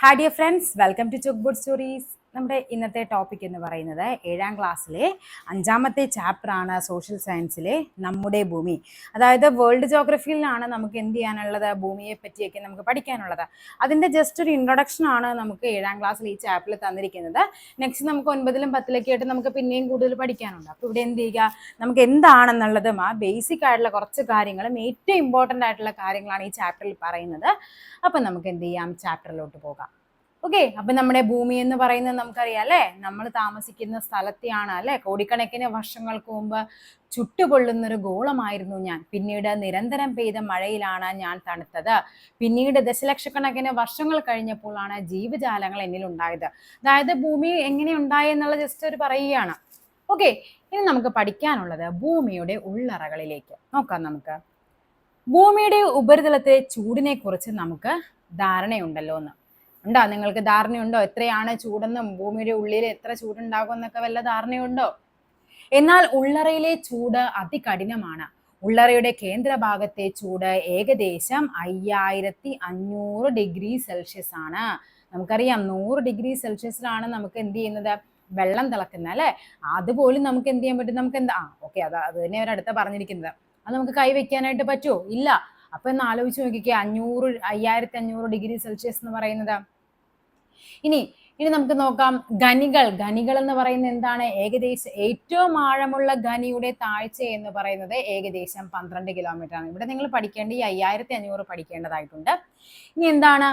hi dear friends welcome to ചുക്ക് ബുഡ് stories നമ്മുടെ ഇന്നത്തെ ടോപ്പിക് എന്ന് പറയുന്നത് ഏഴാം ക്ലാസ്സിലെ അഞ്ചാമത്തെ ചാപ്റ്ററാണ് സോഷ്യൽ സയൻസിലെ നമ്മുടെ ഭൂമി. അതായത് വേൾഡ് ജോഗ്രഫിയിലാണ് നമുക്ക് എന്ത് ചെയ്യാനുള്ളത്? ഭൂമിയെ പറ്റിയൊക്കെ നമുക്ക് പഠിക്കാനുള്ളത്. അതിന്റെ ജസ്റ്റ് ഒരു ഇൻട്രൊഡക്ഷൻ ആണ് നമുക്ക് ഏഴാം ക്ലാസ്സിൽ ഈ ചാപ്റ്ററിൽ തന്നിരിക്കുന്നത്. നെക്സ്റ്റ് നമുക്ക് ഒൻപതിലും പത്തിലൊക്കെ ആയിട്ട് നമുക്ക് പിന്നെയും കൂടുതൽ പഠിക്കാനുണ്ട്. അപ്പോൾ ഇവിടെ എന്ത് ചെയ്യുക? നമുക്ക് എന്താണെന്നുള്ളതും ആ ബേസിക് ആയിട്ടുള്ള കുറച്ച് കാര്യങ്ങളും ഏറ്റവും ഇമ്പോർട്ടന്റ് ആയിട്ടുള്ള കാര്യങ്ങളാണ് ഈ ചാപ്റ്ററിൽ പറയുന്നത്. അപ്പം നമുക്ക് എന്ത് ചെയ്യാം? ചാപ്റ്ററിലോട്ട് പോകാം. ഓക്കെ അപ്പൊ നമ്മുടെ ഭൂമി എന്ന് പറയുന്നത് നമുക്കറിയാം അല്ലെ? നമ്മൾ താമസിക്കുന്ന സ്ഥലത്തെയാണ് അല്ലെ? കോടിക്കണക്കിന് വർഷങ്ങൾക്ക് മുമ്പ് ചുട്ടുപൊള്ളുന്ന ഒരു ഗോളമായിരുന്നു ഞാൻ. പിന്നീട് നിരന്തരം പെയ്ത മഴയിലാണ് ഞാൻ തണുത്തത്. പിന്നീട് ദശലക്ഷക്കണക്കിന് വർഷങ്ങൾ കഴിഞ്ഞപ്പോഴാണ് ജീവജാലങ്ങൾ എന്നിൽ ഉണ്ടായത്. അതായത് ഭൂമി എങ്ങനെ ഉണ്ടായി എന്നുള്ള ജസ്റ്റ് ഒരു പറയുകയാണ്. ഓക്കെ ഇനി നമുക്ക് പഠിക്കാനുള്ളത് ഭൂമിയുടെ ഉള്ളറകളിലേക്ക്. നോക്കാം നമുക്ക്. ഭൂമിയുടെ ഉപരിതലത്തെ ചൂടിനെ കുറിച്ച് നമുക്ക് ധാരണയുണ്ടല്ലോ എന്ന്. ഉണ്ടോ? നിങ്ങൾക്ക് ധാരണയുണ്ടോ? എത്രയാണ് ചൂടെന്നും ഭൂമിയുടെ ഉള്ളിൽ എത്ര ചൂടുണ്ടാകും എന്നൊക്കെ വല്ല ധാരണയുണ്ടോ? എന്നാൽ ഉള്ളറയിലെ ചൂട് അതികഠിനമാണ്. ഉള്ളറയുടെ കേന്ദ്രഭാഗത്തെ ചൂട് ഏകദേശം അയ്യായിരത്തി അഞ്ഞൂറ് ഡിഗ്രി സെൽഷ്യസ് ആണ്. നമുക്കറിയാം നൂറ് ഡിഗ്രി സെൽഷ്യസിലാണ് നമുക്ക് എന്ത് ചെയ്യുന്നത്? വെള്ളം തിളക്കുന്നത് അല്ലെ? അതുപോലും നമുക്ക് എന്ത് ചെയ്യാൻ പറ്റും? നമുക്ക് എന്താ? ആ ഓക്കെ അത് അത് തന്നെ അവരടുത്ത പറഞ്ഞിരിക്കുന്നത്. അത് നമുക്ക് കൈവയ്ക്കാനായിട്ട് പറ്റുമോ ഇല്ല. അപ്പൊ ഒന്ന് ആലോചിച്ച് നോക്കിക്കേ അഞ്ഞൂറ് അയ്യായിരത്തി അഞ്ഞൂറ് ഡിഗ്രി സെൽഷ്യസ് എന്ന് പറയുന്നത്. ഇനി ഇനി നമുക്ക് നോക്കാം ഖനികൾ. ഖനികൾ എന്ന് പറയുന്നത് എന്താണ്? ഏകദേശം ഏറ്റവും ആഴമുള്ള ഖനിയുടെ താഴ്ച എന്ന് പറയുന്നത് ഏകദേശം പന്ത്രണ്ട് കിലോമീറ്റർ ആണ്. ഇവിടെ നിങ്ങൾ പഠിക്കേണ്ട ഈ അയ്യായിരത്തി അഞ്ഞൂറ് പഠിക്കേണ്ടതായിട്ടുണ്ട്. ഇനി എന്താണ്?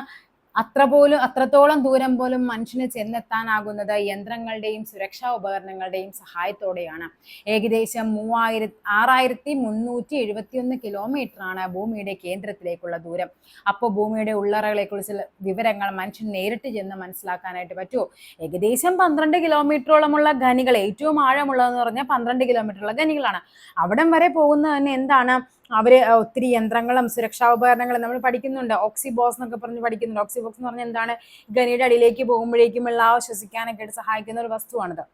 അത്ര പോലും അത്രത്തോളം ദൂരം പോലും മനുഷ്യന് ചെന്നെത്താനാകുന്നത് യന്ത്രങ്ങളുടെയും സുരക്ഷാ ഉപകരണങ്ങളുടെയും സഹായത്തോടെയാണ്. ഏകദേശം മൂവായിരത്തി ആറായിരത്തി മുന്നൂറ്റി എഴുപത്തിയൊന്ന് കിലോമീറ്റർ ആണ് ഭൂമിയുടെ കേന്ദ്രത്തിലേക്കുള്ള ദൂരം. അപ്പോൾ ഭൂമിയുടെ ഉള്ളറകളെ കുറിച്ചുള്ള വിവരങ്ങൾ മനുഷ്യൻ നേരിട്ട് ചെന്ന് മനസ്സിലാക്കാനായിട്ട് പറ്റുമോ ഏകദേശം പന്ത്രണ്ട് കിലോമീറ്ററോളമുള്ള ഖനികൾ ഏറ്റവും ആഴമുള്ളതെന്ന് പറഞ്ഞാൽ പന്ത്രണ്ട് കിലോമീറ്ററുള്ള ഖനികളാണ്. അവിടം വരെ പോകുന്നത് തന്നെ എന്താണ്? അവർ ഒത്തിരി യന്ത്രങ്ങളും സുരക്ഷാ ഉപകരണങ്ങളും നമ്മൾ പഠിക്കുന്നുണ്ട്. ഓക്സിബോക്സ് എന്നൊക്കെ പറഞ്ഞ് പഠിക്കുന്നുണ്ട്. ഓക്സിബോക്സ് എന്ന് പറഞ്ഞാൽ എന്താണ്? ഗനിയുടെ അടിയിലേക്ക് പോകുമ്പോഴേക്കും വെള്ളം ശ്വസിക്കാനൊക്കെ ആയിട്ട് സഹായിക്കുന്ന ഒരു വസ്തുവാണിത്.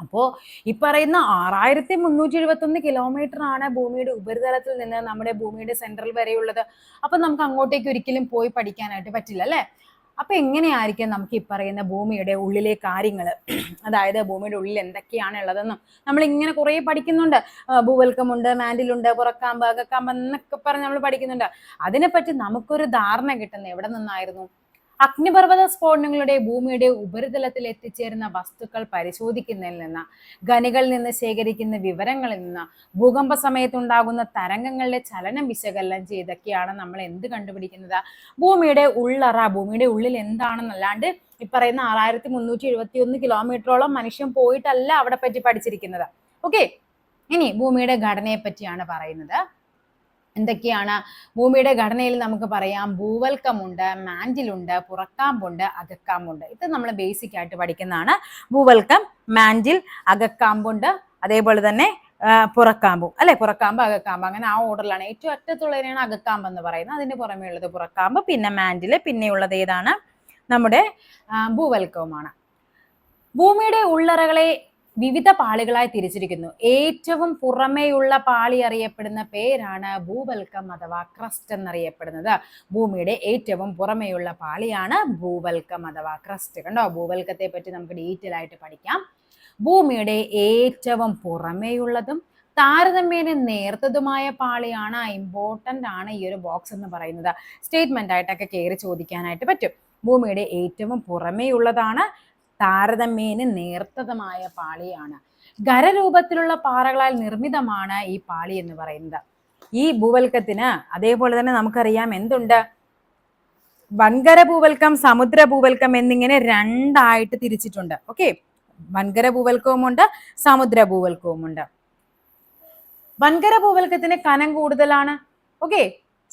അപ്പോൾ ഈ പറയുന്ന ആറായിരത്തി മുന്നൂറ്റി എഴുപത്തി ഒന്ന് കിലോമീറ്റർ ആണ് ഭൂമിയുടെ ഉപരിതലത്തിൽ നിന്ന് നമ്മുടെ ഭൂമിയുടെ സെൻട്രൽ വരെയുള്ളത്. അപ്പൊ നമുക്ക് അങ്ങോട്ടേക്ക് ഒരിക്കലും പോയി പഠിക്കാനായിട്ട് പറ്റില്ല അല്ലെ? അപ്പൊ എങ്ങനെയായിരിക്കും നമുക്ക് ഈ പറയുന്ന ഭൂമിയുടെ ഉള്ളിലെ കാര്യങ്ങൾ അതായത് ഭൂമിയുടെ ഉള്ളിൽ എന്തൊക്കെയാണ് ഉള്ളതെന്നും നമ്മൾ ഇങ്ങനെ കുറേ പഠിക്കുന്നുണ്ട്. ഭൂവൽക്കമുണ്ട് മാൻഡിലുണ്ട് പുറക്കാമ്പ് അകക്കാമ്പ് എന്നൊക്കെ പറഞ്ഞ് നമ്മൾ പഠിക്കുന്നുണ്ട്. അതിനെപ്പറ്റി നമുക്കൊരു ധാരണ കിട്ടുന്നത് എവിടെ നിന്നായിരുന്നു? അഗ്നിപർവത സ്ഫോടനങ്ങളുടെ ഭൂമിയുടെ ഉപരിതലത്തിൽ എത്തിച്ചേരുന്ന വസ്തുക്കൾ പരിശോധിക്കുന്നതിൽ നിന്ന് ഖനികളിൽ നിന്ന് ശേഖരിക്കുന്ന വിവരങ്ങളിൽ നിന്ന് ഭൂകമ്പ സമയത്തുണ്ടാകുന്ന തരംഗങ്ങളുടെ ചലനം വിശകലനം ചെയ്തൊക്കെയാണ് നമ്മൾ എന്ത് കണ്ടുപിടിക്കുന്നത്? ഭൂമിയുടെ ഉള്ളറ ഭൂമിയുടെ ഉള്ളിൽ എന്താണെന്നല്ലാണ്ട് ഈ പറയുന്ന ആറായിരത്തി മുന്നൂറ്റി എഴുപത്തി ഒന്ന് കിലോമീറ്ററോളം മനുഷ്യൻ പോയിട്ടല്ല അവിടെ പറ്റി പഠിച്ചിരിക്കുന്നത്. ഓക്കെ ഇനി ഭൂമിയുടെ ഘടനയെ പറ്റിയാണ് പറയുന്നത്. എന്തൊക്കെയാണ്? ഭൂമിയുടെ ഘടനയിൽ നമുക്ക് പറയാം. ഭൂവൽക്കമുണ്ട് മാൻഡിലുണ്ട് പുറക്കാമ്പുണ്ട് അകക്കാമ്പുണ്ട്. ഇത് നമ്മൾ ബേസിക് ആയിട്ട് പഠിക്കുന്നതാണ്. ഭൂവൽക്കം മാൻഡിൽ അകക്കാമ്പുണ്ട് അതേപോലെ തന്നെ പുറക്കാമ്പും. അല്ലെ? പുറക്കാമ്പ് അകക്കാമ്പ്. അങ്ങനെ ആ ഓർഡറിലാണ് ഏറ്റവും അറ്റത്തുള്ളതിനാണ് അകക്കാമ്പ് എന്ന് പറയുന്നത്. അതിന് പുറമേ ഉള്ളത് പുറക്കാമ്പ് പിന്നെ മാൻഡിൽ പിന്നെയുള്ളത് ഏതാണ്? നമ്മുടെ ഭൂവൽക്കവുമാണ്. ഭൂമിയുടെ ഉള്ളറകളെ വിവിധ പാളികളായി തിരിച്ചിരിക്കുന്നു. ഏറ്റവും പുറമേയുള്ള പാളി അറിയപ്പെടുന്ന പേരാണ് ഭൂവൽക്കം അഥവാ ക്രസ്റ്റ് എന്നറിയപ്പെടുന്നത്. ഭൂമിയുടെ ഏറ്റവും പുറമേയുള്ള പാളിയാണ് ഭൂവൽക്കം അഥവാ ക്രസ്റ്റ്. കണ്ടോ? ഭൂവൽക്കത്തെ പറ്റി നമുക്ക് ഡീറ്റെയിൽ ആയിട്ട് പഠിക്കാം. ഭൂമിയുടെ ഏറ്റവും പുറമേയുള്ളതും താരതമ്യേന നേർത്തതുമായ പാളിയാണ് ഇമ്പോർട്ടന്റ് ആണ് ഈ ഒരു ബോക്സ് എന്ന് പറയുന്നത്. സ്റ്റേറ്റ്മെന്റ് ആയിട്ടൊക്കെ കയറി ചോദിക്കാനായിട്ട് പറ്റും. ഭൂമിയുടെ ഏറ്റവും പുറമേയുള്ളതാണ് താരതമ്യേന നേർത്തതമായ പാളിയാണ്. ഖരരൂപത്തിലുള്ള പാറകളാൽ നിർമ്മിതമാണ് ഈ പാളി എന്ന് പറയുന്നത്. ഈ ഭൂവൽക്കത്തിന് അതേപോലെ തന്നെ നമുക്കറിയാം എന്തുണ്ട്? വൻകര ഭൂവൽക്കം സമുദ്ര ഭൂവൽക്കം എന്നിങ്ങനെ രണ്ടായിട്ട് തിരിച്ചിട്ടുണ്ട്. ഓക്കെ വൻകര ഭൂവൽക്കവുമുണ്ട് സമുദ്ര ഭൂവൽക്കവുമുണ്ട് വൻകര ഭൂവൽക്കത്തിന് കനം കൂടുതലാണ്. ഓക്കെ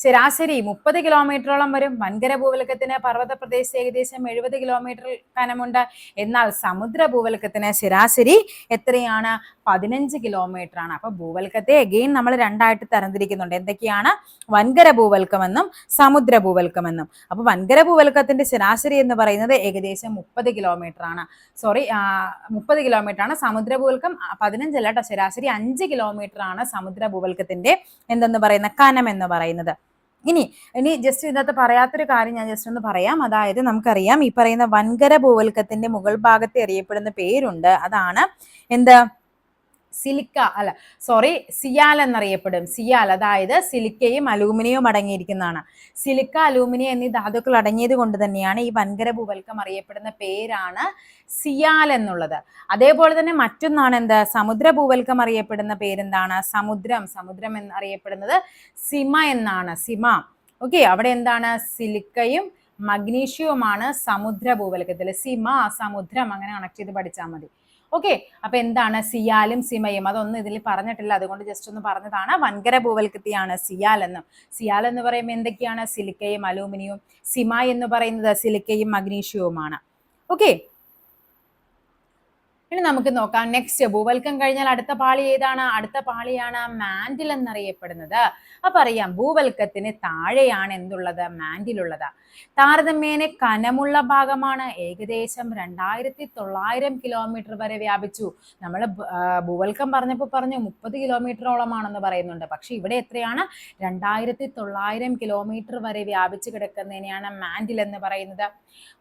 ശരാശരി മുപ്പത് കിലോമീറ്ററോളം വരും. വൻകര ഭൂവൽക്കത്തിന് പർവത പ്രദേശത്ത് ഏകദേശം എഴുപത് കിലോമീറ്റർ കനമുണ്ട്. എന്നാൽ സമുദ്ര ഭൂവൽക്കത്തിന് ശരാശരി എത്രയാണ്? പതിനഞ്ച് കിലോമീറ്റർ ആണ് അപ്പൊ ഭൂവൽക്കത്തെ അഗെയിൻ നമ്മൾ രണ്ടായിട്ട് തരംതിരിക്കുന്നുണ്ട്. എന്തൊക്കെയാണ്? വൻകര ഭൂവൽക്കമെന്നും സമുദ്ര ഭൂവൽക്കമെന്നും. അപ്പൊ വൻകര ഭൂവൽക്കത്തിന്റെ ശരാശരി എന്ന് പറയുന്നത് ഏകദേശം മുപ്പത് കിലോമീറ്റർ ആണ് സോറി മുപ്പത് കിലോമീറ്റർ ആണ് സമുദ്ര ഭൂവൽക്കം. പതിനഞ്ചല്ല കേട്ടോ ശരാശരി അഞ്ച് കിലോമീറ്റർ ആണ് സമുദ്ര ഭൂവൽക്കത്തിന്റെ എന്തെന്ന് പറയുന്ന കനം എന്ന് പറയുന്നത്. ഇനി ഇനി ജസ്റ്റ് ഇതിനകത്ത് പറയാത്തൊരു കാര്യം ഞാൻ ജസ്റ്റ് ഒന്ന് പറയാം. അതായത് നമുക്കറിയാം ഈ പറയുന്ന വൻകര ഭൂവൽക്കത്തിന്റെ മുകൾ ഭാഗത്തെ അറിയപ്പെടുന്ന പേരുണ്ട്. അതാണ് എന്ത്? സിലിക്ക അല്ല സോറി സിയാൽ എന്നറിയപ്പെടും. സിയാൽ അതായത് സിലിക്കയും അലൂമിനിയവും അടങ്ങിയിരിക്കുന്നതാണ്. സിലിക്ക അലൂമിനിയം എന്നീ ധാതുക്കൾ അടങ്ങിയത് കൊണ്ട് തന്നെയാണ് ഈ വൻകര ഭൂവൽക്കം അറിയപ്പെടുന്ന പേരാണ് സിയാൽ എന്നുള്ളത്. അതേപോലെ തന്നെ മറ്റൊന്നാണ് എന്ത്? സമുദ്ര ഭൂവൽക്കം അറിയപ്പെടുന്ന പേരെന്താണ്? സമുദ്രം. സമുദ്രം എന്നറിയപ്പെടുന്നത് സിമ എന്നാണ്. സിമ. ഓക്കെ അവിടെ എന്താണ്? സിലിക്കയും മഗ്നീഷ്യവുമാണ് സമുദ്ര ഭൂവൽക്കത്തിൽ സിമ സമുദ്രം അങ്ങനെ കണക്ട് ചെയ്ത് പഠിച്ചാൽ മതി. ഓക്കെ അപ്പൊ എന്താണ്? സിയാലും സിമയും. അതൊന്നും ഇതിൽ പറഞ്ഞിട്ടില്ല. അതുകൊണ്ട് ജസ്റ്റ് ഒന്ന് പറഞ്ഞതാണ്. വൻകര ഭൂവൽക്കത്തിയാണ് സിയാൽ എന്നും സിയാൽ എന്ന് പറയുമ്പോൾ എന്തൊക്കെയാണ്? സിലിക്കയും അലൂമിനിയവും സിമ എന്ന് പറയുന്നത് സിലിക്കയും മഗ്നീഷ്യവുമാണ്. ഓക്കെ ഇനി നമുക്ക് നോക്കാം. നെക്സ്റ്റ് ഭൂവൽക്കം കഴിഞ്ഞാൽ അടുത്ത പാളി ഏതാണ്? അടുത്ത പാളിയാണ് മാൻഡിൽ എന്നറിയപ്പെടുന്നത്. അപ്പൊ അറിയാം ഭൂവൽക്കത്തിന് താഴെയാണ് എന്തുള്ളത്? മാൻഡിൽ ഉള്ളത് താരതമ്യേന കനമുള്ള ഭാഗമാണ്. ഏകദേശം രണ്ടായിരത്തി തൊള്ളായിരം കിലോമീറ്റർ വരെ വ്യാപിച്ചു. നമ്മൾ ഭൂവൽക്കം പറഞ്ഞപ്പോൾ പറഞ്ഞു മുപ്പത് കിലോമീറ്ററോളമാണെന്ന് പറയുന്നുണ്ട്. പക്ഷെ ഇവിടെ എത്രയാണ്? രണ്ടായിരത്തി തൊള്ളായിരം കിലോമീറ്റർ വരെ വ്യാപിച്ചു കിടക്കുന്നതിനെയാണ് മാൻഡിൽ എന്ന് പറയുന്നത്.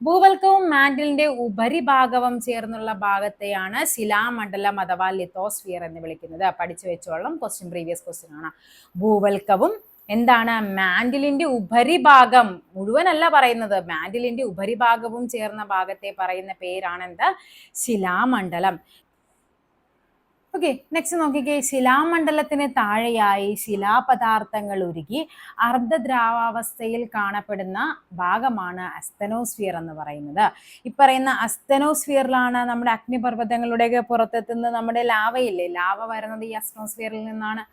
ഭൂവൽക്കവും മാൻഡിലിന്റെ ഉപരിഭാഗവും ചേർന്നുള്ള ഭാഗത്തെയാണ് ശിലാമണ്ഡലം അഥവാ ലിത്തോസ്ഫിയർ എന്ന് വിളിക്കുന്നത്. പഠിച്ചു വെച്ചോളം. ക്വസ്റ്റ്യൻ പ്രീവിയസ് ക്വസ്റ്റ്യൻ ആണ്. ഭൂവൽക്കവും എന്താണ് മാൻഡിലിന്റെ ഉപരിഭാഗം? മുഴുവനല്ല പറയുന്നത്. മാൻഡിലിന്റെ ഉപരിഭാഗവും ചേർന്ന ഭാഗത്തെ പറയുന്ന പേരാണ് എന്ത് ശിലാമണ്ഡലം. ഓക്കെ നെക്സ്റ്റ് നോക്കിക്കേ. ശിലാമണ്ഡലത്തിന് താഴെയായി ശിലാപദാർത്ഥങ്ങൾ ഉരുകി അർദ്ധദ്രാവാവസ്ഥയിൽ കാണപ്പെടുന്ന ഭാഗമാണ് അസ്തനോസ്ഫിയർ എന്ന് പറയുന്നത്. ഈ പറയുന്ന അസ്തനോസ്ഫിയറിലാണ് നമ്മുടെ അഗ്നിപർവതങ്ങളുടെയൊക്കെ പുറത്തെത്തുന്ന നമ്മുടെ ലാവയില്ലേ? ലാവ വരുന്നത് ഈ അസ്തനോസ്ഫിയറിൽ നിന്നാണ്.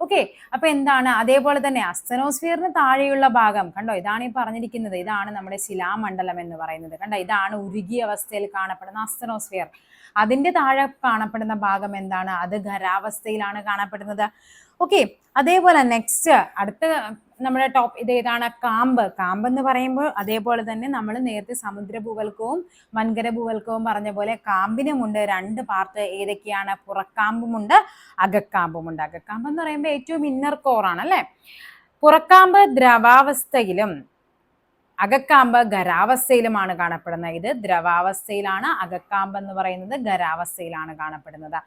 ഓക്കെ അപ്പൊ എന്താണ്? അതേപോലെ തന്നെ അസ്തനോസ്ഫിയറിന് താഴെയുള്ള ഭാഗം കണ്ടോ? ഇതാണ് ഈ പറഞ്ഞിരിക്കുന്നത്. ഇതാണ് നമ്മുടെ ശിലാമണ്ഡലം എന്ന് പറയുന്നത് കണ്ടോ? ഇതാണ് ഉരുകിയ അവസ്ഥയിൽ കാണപ്പെടുന്ന അസ്തനോസ്ഫിയർ അതിന്റെ താഴെ കാണപ്പെടുന്ന ഭാഗം എന്താണ്? അത് ഖരാവസ്ഥയിലാണ് കാണപ്പെടുന്നത്. ഓക്കെ അതേപോലെ നെക്സ്റ്റ് അടുത്ത നമ്മുടെ ടോപ്പ് ഇത് ഏതാണ്? കാമ്പ്. കാമ്പ് എന്ന് പറയുമ്പോൾ അതേപോലെ തന്നെ നമ്മൾ നേരത്തെ സമുദ്ര ഭൂവൽക്കവും വൻകര ഭൂവൽക്കവും പറഞ്ഞ പോലെ കാമ്പിനുമുണ്ട്. രണ്ട് പാർട്ട് ഏതൊക്കെയാണ്? പുറക്കാമ്പുമുണ്ട് അകക്കാമ്പുമുണ്ട്. അകക്കാമ്പ് എന്ന് പറയുമ്പോൾ ഏറ്റവും ഇന്നർ കോറാണ് അല്ലെ പുറക്കാമ്പ് ദ്രവാവസ്ഥയിലും അകക്കാമ്പ് ഖരാവസ്ഥയിലുമാണ് കാണപ്പെടുന്നത്. ഇത് ദ്രവാവസ്ഥയിലാണ്. അകക്കാമ്പ് എന്ന് പറയുന്നത് ഖരാവസ്ഥയിലാണ് കാണപ്പെടുന്നത്.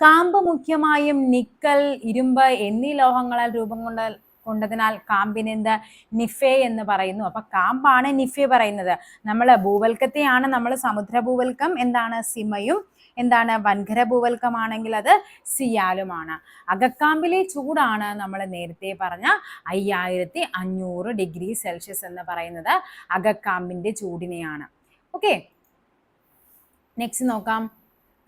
കാമ്പ് മുഖ്യമായും നിക്കൽ ഇരുമ്പ് എന്നീ ലോഹങ്ങളാൽ രൂപം കൊണ്ട കൊണ്ടതിനാൽ കാമ്പിനെന്ത് നിഫെ എന്ന് പറയുന്നു. അപ്പൊ കാമ്പാണ് നിഫെ പറയുന്നത്. നമ്മൾ ഭൂവൽക്കത്തെയാണ് നമ്മൾ സമുദ്ര ഭൂവൽക്കം എന്താണ്? സിമയും എന്താണ്? വൻകര ഭൂവൽക്കമാണെങ്കിൽ അത് സിയാലുമാണ്. അകക്കാമ്പിലെ ചൂടാണ് നമ്മൾ നേരത്തെ പറഞ്ഞ അയ്യായിരത്തി അഞ്ഞൂറ് ഡിഗ്രി സെൽഷ്യസ് എന്ന് പറയുന്നത് അകക്കാമ്പിന്റെ ചൂടിനെയാണ്. ഓക്കെ നെക്സ്റ്റ് നോക്കാം.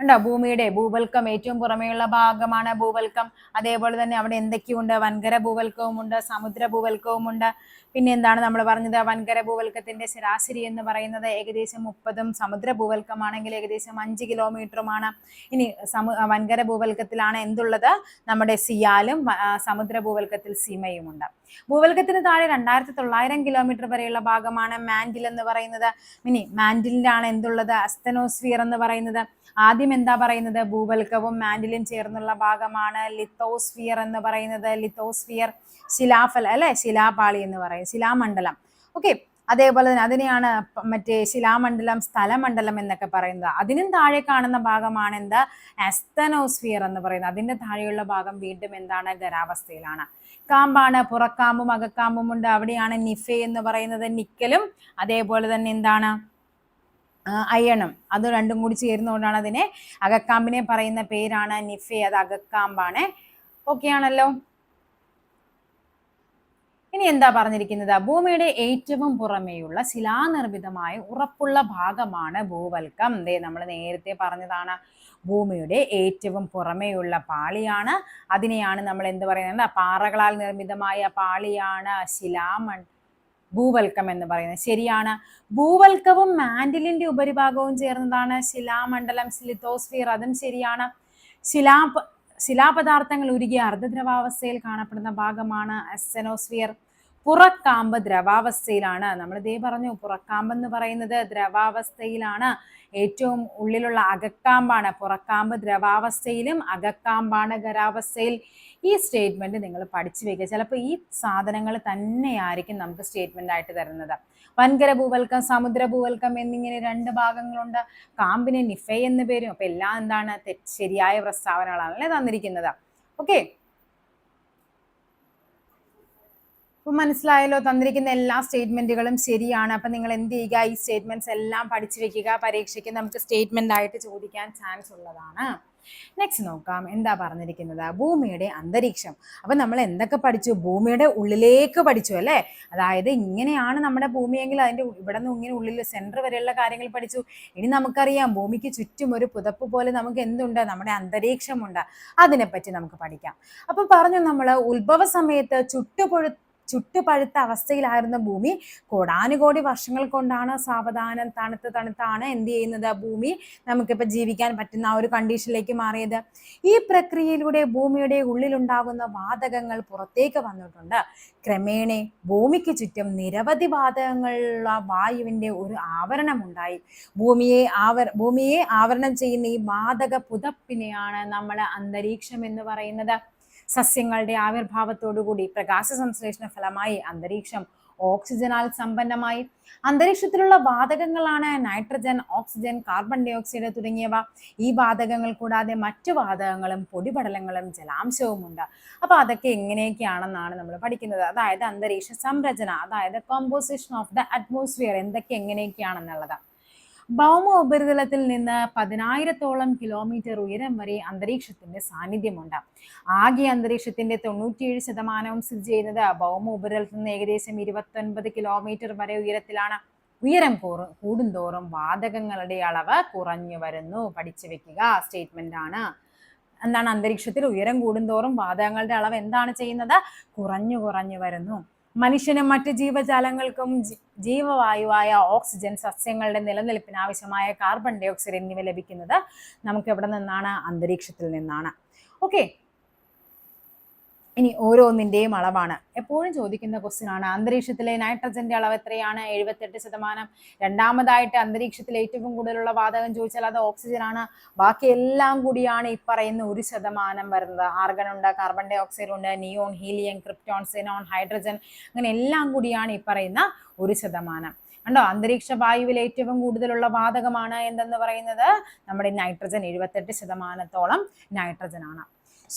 ഉണ്ടോ ഭൂമിയുടെ ഭൂവൽക്കം ഏറ്റവും പുറമേയുള്ള ഭാഗമാണ് ഭൂവൽക്കം. അതേപോലെ തന്നെ അവിടെ എന്തൊക്കെയുണ്ട്? വൻകര ഭൂവൽക്കവും ഉണ്ട് സമുദ്ര ഭൂവൽക്കവും ഉണ്ട് പിന്നെ എന്താണ് നമ്മൾ പറഞ്ഞത്? വൻകര ഭൂവൽക്കത്തിന്റെ ശരാശരി എന്ന് പറയുന്നത് ഏകദേശം മുപ്പതും സമുദ്ര ഭൂവൽക്കമാണെങ്കിൽ ഏകദേശം അഞ്ച് കിലോമീറ്ററുമാണ്. ഇനി സമു വൻകര ഭൂവൽക്കത്തിലാണ് എന്തുള്ളത്? നമ്മുടെ സിയാലും സമുദ്ര ഭൂവൽക്കത്തിൽ സീമയുമുണ്ട്. ഭൂവൽക്കത്തിന് താഴെ രണ്ടായിരത്തി തൊള്ളായിരം കിലോമീറ്റർ വരെയുള്ള ഭാഗമാണ് മാൻഡിൽ എന്ന് പറയുന്നത്. ഇനി മാൻഡിലാണ് എന്തുള്ളത്? അസ്തനോസ്ഫിയർ എന്ന് പറയുന്നത്. ആദ്യം എന്താ പറയുന്നത്? ഭൂവൽക്കവും മാൻഡിലും ചേർന്നുള്ള ഭാഗമാണ് ലിത്തോസ്ഫിയർ എന്ന് പറയുന്നത്. ലിത്തോസ്ഫിയർ ശിലാഫല അല്ലെ? ശിലാപാളി എന്ന് പറയും. ശിലാമണ്ഡലം. ഓക്കെ. അതേപോലെ തന്നെ അതിനെയാണ് മറ്റേ ശിലാമണ്ഡലം സ്ഥലമണ്ഡലം എന്നൊക്കെ പറയുന്നത്. അതിനും താഴെ കാണുന്ന ഭാഗമാണ് എന്താ? അസ്തനോസ്ഫിയർ എന്ന് പറയുന്നത്. അതിന്റെ താഴെയുള്ള ഭാഗം വീണ്ടും എന്താണ്? ഖരാവസ്ഥയിലാണ്. കാമ്പാണ് പുറക്കാമ്പും അകക്കാമ്പും ഉണ്ട്. അവിടെയാണ് നിഫെ എന്ന് പറയുന്നത്. നിക്കലും അതേപോലെ തന്നെ എന്താണ്? അയണും. അത് രണ്ടും കൂടി ചേരുന്നതുകൊണ്ടാണ് അതിനെ അകക്കാമ്പിനെ പറയുന്ന പേരാണ് നിഫെ അത് അകക്കാമ്പാണ്. ഓക്കെ ആണല്ലോ. ഇനി എന്താ പറഞ്ഞിരിക്കുന്നത്? ഭൂമിയുടെ ഏറ്റവും പുറമേയുള്ള ശിലാനിർമ്മിതമായ ഉറപ്പുള്ള ഭാഗമാണ് ഭൂവൽക്കം. ദേ നമ്മൾ നേരത്തെ പറഞ്ഞതാണ് ഭൂമിയുടെ ഏറ്റവും പുറമേയുള്ള പാളിയാണ്. അതിനെയാണ് നമ്മൾ എന്ത് പറയുന്നത്? പാറകളാൽ നിർമ്മിതമായ പാളിയാണ് ശിലാമൺ ഭൂവൽക്കം എന്ന് പറയുന്നത്. ശരിയാണ്. ഭൂവൽക്കവും മാൻഡിലിന്റെ ഉപരിഭാഗവും ചേർന്നതാണ് ശിലാമണ്ഡലം സിലിത്തോസ്ഫിയർ അതും ശരിയാണ്. ശിലാ ശിലാപദാർത്ഥങ്ങൾ ഉരുകിയ അർദ്ധദ്രവാവസ്ഥയിൽ കാണപ്പെടുന്ന ഭാഗമാണ് അസനോസ്ഫിയർ. പുറക്കാമ്പ് ദ്രവാവസ്ഥയിലാണ്. നമ്മൾ ഇതേ പറഞ്ഞു പുറക്കാമ്പ് എന്ന് പറയുന്നത് ദ്രവാവസ്ഥയിലാണ്. ഏറ്റവും ഉള്ളിലുള്ള അകക്കാമ്പാണ്. പുറക്കാമ്പ് ദ്രവാവസ്ഥയിലും അകക്കാമ്പാണ് ഖരാവസ്ഥയിൽ. ഈ സ്റ്റേറ്റ്മെന്റ് നിങ്ങൾ പഠിച്ചു വയ്ക്കുക ചിലപ്പോൾ ഈ സാധനങ്ങൾ തന്നെയായിരിക്കും നമുക്ക് സ്റ്റേറ്റ്മെന്റ് ആയിട്ട് തരുന്നത്. വൻകര ഭൂവൽക്കം സമുദ്ര ഭൂവൽക്കം എന്നിങ്ങനെ രണ്ട് ഭാഗങ്ങളുണ്ട്. കാമ്പിന് നിഫെ എന്ന് പേരും. അപ്പൊ എല്ലാം എന്താണ്? ശരിയായ പ്രസ്താവനകളാണല്ലേ തന്നിരിക്കുന്നത്. ഓക്കെ ഇപ്പൊ മനസ്സിലായല്ലോ തന്നിരിക്കുന്ന എല്ലാ സ്റ്റേറ്റ്മെന്റുകളും ശരിയാണ്. അപ്പൊ നിങ്ങൾ എന്ത് ചെയ്യുക? ഈ സ്റ്റേറ്റ്മെന്റ്സ് എല്ലാം പഠിച്ചു വെക്കുക പരീക്ഷയ്ക്ക് നമുക്ക് സ്റ്റേറ്റ്മെന്റ് ആയിട്ട് ചോദിക്കാൻ ചാൻസ് ഉള്ളതാണ്. നെക്സ്റ്റ് നോക്കാം. എന്താ പറഞ്ഞിരിക്കുന്നത്? ഭൂമിയുടെ അന്തരീക്ഷം. അപ്പൊ നമ്മൾ എന്തൊക്കെ പഠിച്ചു? ഭൂമിയുടെ ഉള്ളിലേക്ക് പഠിച്ചു അല്ലേ? അതായത് ഇങ്ങനെയാണ് നമ്മുടെ ഭൂമിയെങ്കിൽ അതിന്റെ ഇവിടെ നിന്ന് ഇങ്ങനെ ഉള്ളിൽ സെന്റർ വരെയുള്ള കാര്യങ്ങൾ പഠിച്ചു. ഇനി നമുക്കറിയാം ഭൂമിക്ക് ചുറ്റും ഒരു പുതപ്പ് പോലെ നമുക്ക് എന്തുണ്ട്? നമ്മുടെ അന്തരീക്ഷമുണ്ട്. അതിനെപ്പറ്റി നമുക്ക് പഠിക്കാം. അപ്പൊ പറഞ്ഞു നമ്മൾ ഉത്ഭവ സമയത്ത് ചുട്ടുപൊഴു ചുട്ടുപഴുത്ത അവസ്ഥയിലായിരുന്ന ഭൂമി. കോടാനുകോടി വർഷങ്ങൾ കൊണ്ടാണ് സാവധാനം തണുത്ത് തണുത്താണ് എന്ത് ചെയ്യുന്നത് ഭൂമി നമുക്കിപ്പോൾ ജീവിക്കാൻ പറ്റുന്ന ആ ഒരു കണ്ടീഷനിലേക്ക് മാറിയത്. ഈ പ്രക്രിയയിലൂടെ ഭൂമിയുടെ ഉള്ളിലുണ്ടാകുന്ന വാതകങ്ങൾ പുറത്തേക്ക് വന്നിട്ടുണ്ട്. ക്രമേണ ഭൂമിക്ക് ചുറ്റും നിരവധി വാതകങ്ങളുള്ള വായുവിന്റെ ഒരു ആവരണം ഉണ്ടായി ഭൂമിയെ ആവർ ഭൂമിയെ ആവരണം ചെയ്യുന്ന ഈ വാതക പുതപ്പിനെയാണ് നമ്മൾ അന്തരീക്ഷം എന്ന് പറയുന്നത്. സസ്യങ്ങളുടെ ആവിർഭാവത്തോടുകൂടി പ്രകാശ സംശ്ലേഷണ ഫലമായി അന്തരീക്ഷം ഓക്സിജനാൽ സമ്പന്നമായി. അന്തരീക്ഷത്തിലുള്ള വാതകങ്ങളാണ് nitrogen oxygen carbon dioxide തുടങ്ങിയവ. ഈ വാതകങ്ങൾ കൂടാതെ മറ്റു വാതകങ്ങളും പൊടിപടലങ്ങളും ജലാംശവും ഉണ്ട്. അപ്പൊ അതൊക്കെ എങ്ങനെയൊക്കെയാണെന്നാണ് നമ്മൾ പഠിക്കുന്നത്. അതായത് അന്തരീക്ഷ സംരചന അതായത് കോമ്പോസിഷൻ ഓഫ് ദ അറ്റ്മോസ്ഫിയർ എന്തൊക്കെ എങ്ങനെയൊക്കെയാണെന്നുള്ളത്. ഭൗമ ഉപരിതലത്തിൽ നിന്ന് പതിനായിരത്തോളം കിലോമീറ്റർ ഉയരം വരെ അന്തരീക്ഷത്തിന്റെ സാന്നിധ്യമുണ്ട്. ആകെ അന്തരീക്ഷത്തിന്റെ തൊണ്ണൂറ്റിയേഴ് ശതമാനവും സ്ഥിതി ചെയ്യുന്നത് ഭൗമ ഉപരിതലത്തിൽ നിന്ന് ഏകദേശം ഇരുപത്തൊൻപത് കിലോമീറ്റർ വരെ ഉയരത്തിലാണ്. ഉയരം കൂറും കൂടുന്തോറും വാതകങ്ങളുടെ അളവ് കുറഞ്ഞു വരുന്നു. പഠിച്ചു വെക്കുക. സ്റ്റേറ്റ്മെന്റ് ആണ്. എന്താണ് അന്തരീക്ഷത്തിൽ ഉയരം കൂടുന്തോറും വാതകങ്ങളുടെ അളവ് എന്താണ് ചെയ്യുന്നത്? കുറഞ്ഞു കുറഞ്ഞു വരുന്നു. മനുഷ്യനും മറ്റ് ജീവജാലങ്ങൾക്കും ജീവവായുവായ ഓക്സിജൻ സസ്യങ്ങളുടെ നിലനിൽപ്പിന് ആവശ്യമായ കാർബൺ ഡയോക്സൈഡ് എന്നിവ ലഭിക്കുന്നത് നമുക്ക് എവിടെ നിന്നാണ്? അന്തരീക്ഷത്തിൽ നിന്നാണ്. ഓക്കെ ഇനി ഓരോന്നിന്റെയും അളവാണ്. എപ്പോഴും ചോദിക്കുന്ന ക്വസ്റ്റ്യൻ ആണ് അന്തരീക്ഷത്തിലെ നൈട്രജന്റെ അളവ് എത്രയാണ്? എഴുപത്തെട്ട് ശതമാനം. രണ്ടാമതായിട്ട് അന്തരീക്ഷത്തിൽ ഏറ്റവും കൂടുതലുള്ള വാതകം ചോദിച്ചാൽ അത് ഓക്സിജൻ ആണ്. ബാക്കി എല്ലാം കൂടിയാണ് ഈ പറയുന്ന ഒരു ശതമാനം വരുന്നത്. ആർഗൺ ഉണ്ട് കാർബൺ ഡൈ ഓക്സൈഡ് ഉണ്ട് neon helium krypton xenon hydrogen അങ്ങനെ എല്ലാം കൂടിയാണ് ഈ പറയുന്ന ഒരു ശതമാനം. കണ്ടോ? അന്തരീക്ഷ വായുവിൽ ഏറ്റവും കൂടുതലുള്ള വാതകമാണ് എന്തെന്ന് പറയുന്നത്? നമ്മുടെ നൈട്രജൻ എഴുപത്തെട്ട് ശതമാനത്തോളം നൈട്രജൻ ആണ്.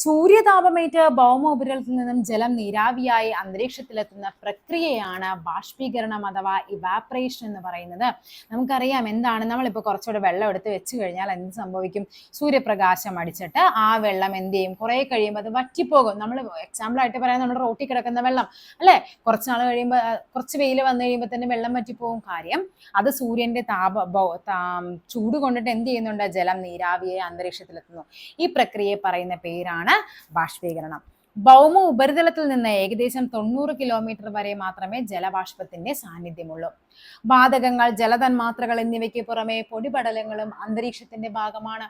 സൂര്യതാപമേറ്റ് ഭൗമോപരിതലത്തിൽ നിന്നും ജലം നീരാവിയായി അന്തരീക്ഷത്തിലെത്തുന്ന പ്രക്രിയയാണ് ബാഷ്പീകരണം അഥവാ ഇവാപ്രേഷൻ എന്ന് പറയുന്നത്. നമുക്കറിയാം എന്താണ്? നമ്മളിപ്പോൾ കുറച്ചുകൂടെ വെള്ളം എടുത്ത് വെച്ച് കഴിഞ്ഞാൽ എന്ത് സംഭവിക്കും? സൂര്യപ്രകാശം അടിച്ചിട്ട് ആ വെള്ളം എന്ത് ചെയ്യും? കുറേ കഴിയുമ്പോൾ അത് വറ്റിപ്പോകും. നമ്മൾ എക്സാമ്പിൾ ആയിട്ട് പറയാം നമ്മുടെ റോട്ടിൽ കിടക്കുന്ന വെള്ളം അല്ലേ? കുറച്ച് നാൾ കഴിയുമ്പോൾ കുറച്ച് വെയിൽ വന്നു കഴിയുമ്പോൾ തന്നെ വെള്ളം വറ്റിപ്പോകും. കാര്യം അത് സൂര്യന്റെ താപ ചൂട് കൊണ്ടിട്ട് എന്ത് ചെയ്യുന്നുണ്ട്? ജലം നീരാവിയെ അന്തരീക്ഷത്തിലെത്തുന്നു. ഈ പ്രക്രിയയെ പറയുന്ന പേരാണ് ആണ് ബാഷ്പീകരണം. ഭൗമ ഉപരിതലത്തിൽ നിന്ന് ഏകദേശം തൊണ്ണൂറ് കിലോമീറ്റർ വരെ മാത്രമേ ജലബാഷ്പത്തിന്റെ സാന്നിധ്യമുള്ളൂ. വാതകങ്ങൾ ജലതന്മാത്രകൾ എന്നിവയ്ക്ക് പുറമെ പൊടിപടലങ്ങളും അന്തരീക്ഷത്തിന്റെ ഭാഗമാണ്.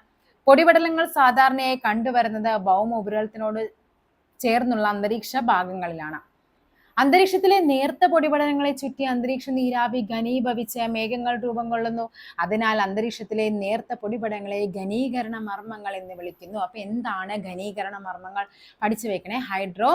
പൊടിപടലങ്ങൾ സാധാരണയായി കണ്ടുവരുന്നത് ഭൗമ ഉപരിതലത്തിനോട് ചേർന്നുള്ള അന്തരീക്ഷ ഭാഗങ്ങളിലാണ്. അന്തരീക്ഷത്തിലെ നേർത്ത പൊടിപടലങ്ങളെ ചുറ്റി അന്തരീക്ഷ നീരാവി ഘനീഭവിച്ച് മേഘങ്ങൾ രൂപം കൊള്ളുന്നു അതിനാൽ അന്തരീക്ഷത്തിലെ നേർത്ത പൊടിപടങ്ങളെ ഘനീകരണ മർമ്മങ്ങൾ എന്ന് വിളിക്കുന്നു. അപ്പൊ എന്താണ് ഘനീകരണ മർമ്മങ്ങൾ? പഠിച്ചു വെക്കണേ. ഹൈഡ്രോ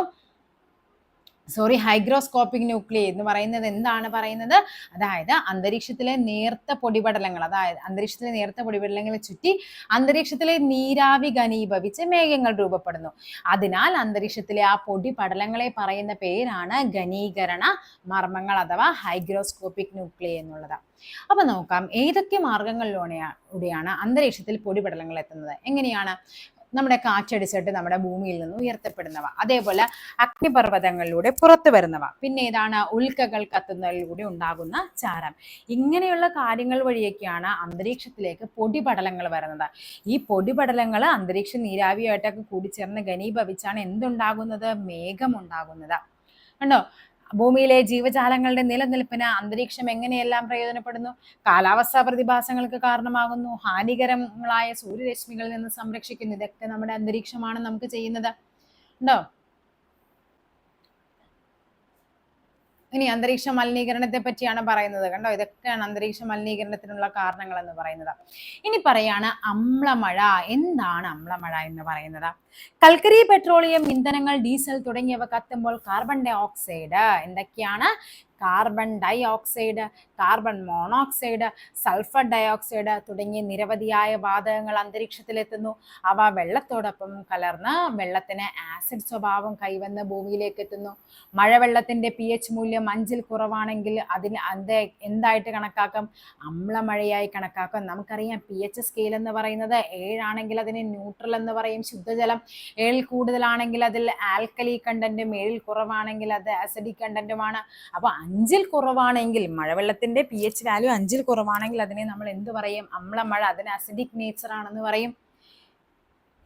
സോറി ഹൈഗ്രോസ്കോപ്പിക് ന്യൂക്ലിയ എന്ന് പറയുന്നത് എന്താണ് പറയുന്നത്? അതായത് അന്തരീക്ഷത്തിലെ നേർത്ത പൊടിപടലങ്ങൾ അതായത് അന്തരീക്ഷത്തിലെ നേർത്ത പൊടിപടലങ്ങളെ ചുറ്റി അന്തരീക്ഷത്തിലെ നീരാവി ഘനീഭവിച്ച് മേഘങ്ങൾ രൂപപ്പെടുന്നു. അതിനാൽ അന്തരീക്ഷത്തിലെ ആ പൊടിപടലങ്ങളെ പറയുന്ന പേരാണ് ഘനീകരണ മർമ്മങ്ങൾ അഥവാ ഹൈഗ്രോസ്കോപ്പിക് ന്യൂക്ലിയ എന്നുള്ളത്. അപ്പൊ നോക്കാം ഏതൊക്കെ മാർഗങ്ങളിലൂടെയാണ് അന്തരീക്ഷത്തിൽ പൊടിപടലങ്ങൾ എത്തുന്നത്? എങ്ങനെയാണ്? നമ്മുടെ കാറ്റടിച്ചിട്ട് നമ്മുടെ ഭൂമിയിൽ നിന്ന് ഉയർത്തപ്പെടുന്നവ. അതേപോലെ അഗ്നിപർവതങ്ങളിലൂടെ പുറത്തു വരുന്നവ. പിന്നെ ഇതാണ് ഉൽക്കകൾ കത്തുന്നതിലൂടെ ഉണ്ടാകുന്ന ചാരം. ഇങ്ങനെയുള്ള കാര്യങ്ങൾ വഴിയൊക്കെയാണ് അന്തരീക്ഷത്തിലേക്ക് പൊടിപടലങ്ങൾ വരുന്നത്. ഈ പൊടിപടലങ്ങൾ അന്തരീക്ഷ നീരാവിയായിട്ടൊക്കെ കൂടിച്ചേർന്ന് ഘനീഭവിച്ചാണ് എന്തുണ്ടാകുന്നത്? മേഘമുണ്ടാകുന്നത് കണ്ടോ? ഭൂമിയിലെ ജീവജാലങ്ങളുടെ നിലനിൽപ്പിന് അന്തരീക്ഷം എങ്ങനെയെല്ലാം പ്രയോജനപ്പെടുന്നു? കാലാവസ്ഥാ പ്രതിഭാസങ്ങൾക്ക് കാരണമാകുന്നു. ഹാനികരങ്ങളായ സൂര്യരശ്മികളിൽ നിന്ന് സംരക്ഷിക്കുന്നു. ഇതൊക്കെ നമ്മുടെ അന്തരീക്ഷമാണ് നമുക്ക് ചെയ്യുന്നത്. ഉണ്ടോ? ഇനി അന്തരീക്ഷ മലിനീകരണത്തെ പറ്റിയാണ് പറയുന്നത്. കണ്ടോ? ഇതൊക്കെയാണ് അന്തരീക്ഷ മലിനീകരണത്തിനുള്ള കാരണങ്ങൾ എന്ന് പറയുന്നത്. ഇനി പറയാണ് അമ്ലമഴ. എന്താണ് അമ്ലമഴ എന്ന് പറയുന്നത്? കൽക്കരി പെട്രോളിയം ഇന്ധനങ്ങൾ ഡീസൽ തുടങ്ങിയവ കത്തുമ്പോൾ കാർബൺ ഡൈ ഓക്സൈഡ് എന്തൊക്കെയാണ്? Carbon dioxide carbon monoxide sulphur dioxide തുടങ്ങിയ നിരവധിയായ വാതകങ്ങൾ അന്തരീക്ഷത്തിലെത്തുന്നു. അവ വെള്ളത്തോടൊപ്പം കലർന്ന് വെള്ളത്തിന് ആസിഡ് സ്വഭാവം കൈവന്ന് ഭൂമിയിലേക്ക് എത്തുന്നു മഴവെള്ളത്തിന്റെ പി എച്ച് മൂല്യം അഞ്ചിൽ കുറവാണെങ്കിൽ അതിന് അത് എന്തായിട്ട് കണക്കാക്കും? അമ്ലമഴയായി കണക്കാക്കും. നമുക്കറിയാം പി എച്ച് സ്കെയിൽ എന്ന് പറയുന്നത് ഏഴാണെങ്കിൽ അതിന് ന്യൂട്രൽ എന്ന് പറയും ശുദ്ധജലം. ഏഴിൽ കൂടുതലാണെങ്കിൽ അതിൽ ആൽക്കലി കണ്ടന്റും ഏഴിൽ കുറവാണെങ്കിൽ അത് ആസിഡിക് കണ്ടന്റുമാണ് അപ്പോൾ അഞ്ചിൽ കുറവാണെങ്കിൽ മഴവെള്ളത്തിന്റെ പി എച്ച് വാല്യൂ അഞ്ചിൽ കുറവാണെങ്കിൽ അതിനെ നമ്മൾ എന്ത് പറയും? അമ്ലമഴ അതിന് അസിഡിക് നേച്ചർ ആണെന്ന് പറയും.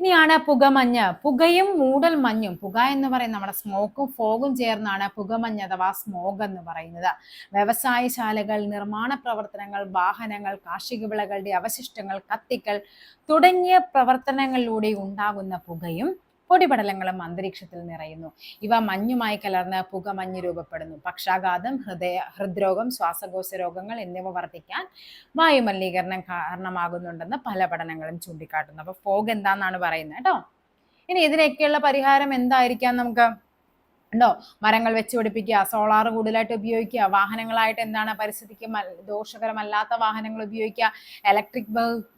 ഇനിയാണ് പുകമഞ്ഞ് പുകയും മൂടൽ മഞ്ഞും പുക എന്ന് പറയുന്നത് നമ്മുടെ സ്മോക്കും ഫോഗും ചേർന്നാണ് പുകമഞ്ഞ് അഥവാ സ്മോഗ് എന്ന് പറയുന്നത്. വ്യവസായശാലകൾ നിർമ്മാണ പ്രവർത്തനങ്ങൾ വാഹനങ്ങൾ കാർഷിക വിളകളുടെ അവശിഷ്ടങ്ങൾ കത്തിക്കൽ തുടങ്ങിയ പ്രവർത്തനങ്ങളിലൂടെ ഉണ്ടാകുന്ന പുകയും പൊടിപടലങ്ങളും അന്തരീക്ഷത്തിൽ നിറയുന്നു. ഇവ മഞ്ഞുമായി കലർന്ന് പുകമഞ്ഞ് രൂപപ്പെടുന്നു. പക്ഷാഘാതം ഹൃദയ ഹൃദ്രോഗം ശ്വാസകോശ രോഗങ്ങൾ എന്നിവ വർദ്ധിക്കാൻ വായുമലിനീകരണം കാരണമാകുന്നുണ്ടെന്ന് പല പഠനങ്ങളും ചൂണ്ടിക്കാട്ടുന്നു. അപ്പൊ ഫോഗ് എന്താണെന്നാണ് പറയുന്നത് കേട്ടോ? ഇനി ഇതിനൊക്കെയുള്ള പരിഹാരം എന്തായിരിക്കാം നമുക്ക്? ഉണ്ടോ? മരങ്ങൾ വെച്ച് പിടിപ്പിക്കുക സോളാർ കൂടുതലായിട്ട് ഉപയോഗിക്കുക വാഹനങ്ങളായിട്ട് എന്താണ് പരിസ്ഥിതിക്ക് ദോഷകരമല്ലാത്ത വാഹനങ്ങൾ ഉപയോഗിക്കുക ഇലക്ട്രിക്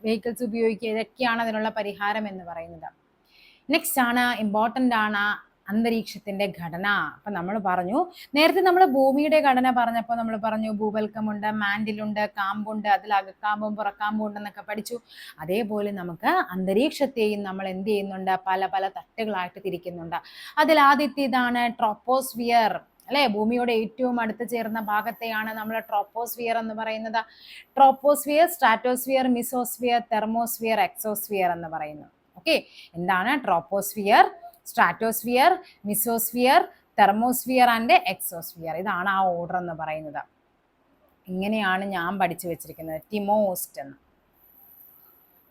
വെഹിക്കിൾസ് ഉപയോഗിക്കുക ഇതൊക്കെയാണ് അതിനുള്ള പരിഹാരം എന്ന് പറയുന്നത്. നെക്സ്റ്റ് ആണ് ഇമ്പോർട്ടന്റ് ആണ് അന്തരീക്ഷത്തിന്റെ ഘടന. അപ്പം നമ്മൾ പറഞ്ഞു നേരത്തെ നമ്മൾ ഭൂമിയുടെ ഘടന പറഞ്ഞപ്പോൾ നമ്മൾ പറഞ്ഞു ഭൂവൽക്കമുണ്ട് മാൻഡിലുണ്ട് കാമ്പുണ്ട് അതിൽ അകക്കാമ്പും പുറക്കാമ്പും ഉണ്ടെന്നൊക്കെ പഠിച്ചു. അതേപോലെ നമുക്ക് അന്തരീക്ഷത്തെയും നമ്മൾ എന്ത് ചെയ്യുന്നുണ്ട്? പല പല തട്ടുകളായിട്ട് തിരിക്കുന്നുണ്ട്. അതിൽ ആദ്യത്തേതാണ് ട്രോപ്പോസ്ഫിയർ അല്ലെ? ഭൂമിയുടെ ഏറ്റവും അടുത്ത് ചേർന്ന ഭാഗത്തെയാണ് നമ്മൾ ട്രോപ്പോസ്ഫിയർ എന്ന് പറയുന്നത്. Troposphere stratosphere mesosphere thermosphere exosphere എന്ന് പറയുന്നു ഓക്കെ. എന്താണ്? Troposphere stratosphere mesosphere thermosphere and exosphere. ഇതാണ് ആ ഓർഡർ എന്ന് പറയുന്നത്. ഇങ്ങനെയാണ് ഞാൻ പഠിച്ചു വെച്ചിരിക്കുന്നത്. ടിമോസ്റ്റ് എന്ന്.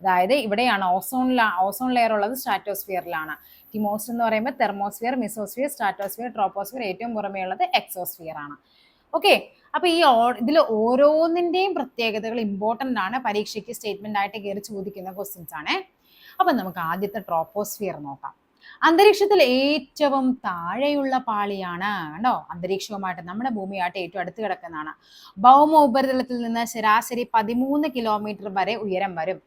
അതായത് ഇവിടെയാണ് ഓസോണിലാ ഓസോൺ ലെയർ ഉള്ളത് സ്ട്രാറ്റോസ്ഫിയറിലാണ് ടിമോസ്റ്റ് എന്ന് പറയുമ്പോൾ തെർമോസ്ഫിയർ മിസോസ്ഫിയർ സ്ട്രാറ്റോസ്ഫിയർ ട്രോപ്പോസ്ഫിയർ ഏറ്റവും പുറമേ ഉള്ളത് എക്സോസ്ഫിയർ ആണ്. ഓക്കെ. അപ്പോൾ ഈ ഇതിൽ ഓരോന്നിന്റെയും പ്രത്യേകതകൾ ഇമ്പോർട്ടന്റ് ആണ്. പരീക്ഷയ്ക്ക് സ്റ്റേറ്റ്മെന്റ് ആയിട്ട് കയറി ചോദിക്കുന്ന ക്വസ്റ്റ്യൻസ് ആണ്. അപ്പൊ നമുക്ക് ആദ്യത്തെ ട്രോപ്പോസ്ഫിയർ നോക്കാം. അന്തരീക്ഷത്തിൽ ഏറ്റവും താഴെയുള്ള പാളിയാണ് കണ്ടോ? അന്തരീക്ഷവുമായിട്ട് നമ്മുടെ ഭൂമിയായിട്ട് ഏറ്റവും അടുത്ത് കിടക്കുന്നതാണ്. ഭൗമ ഉപരിതലത്തിൽ നിന്ന് ശരാശരി പതിമൂന്ന് കിലോമീറ്റർ വരെ ഉയരം വരും.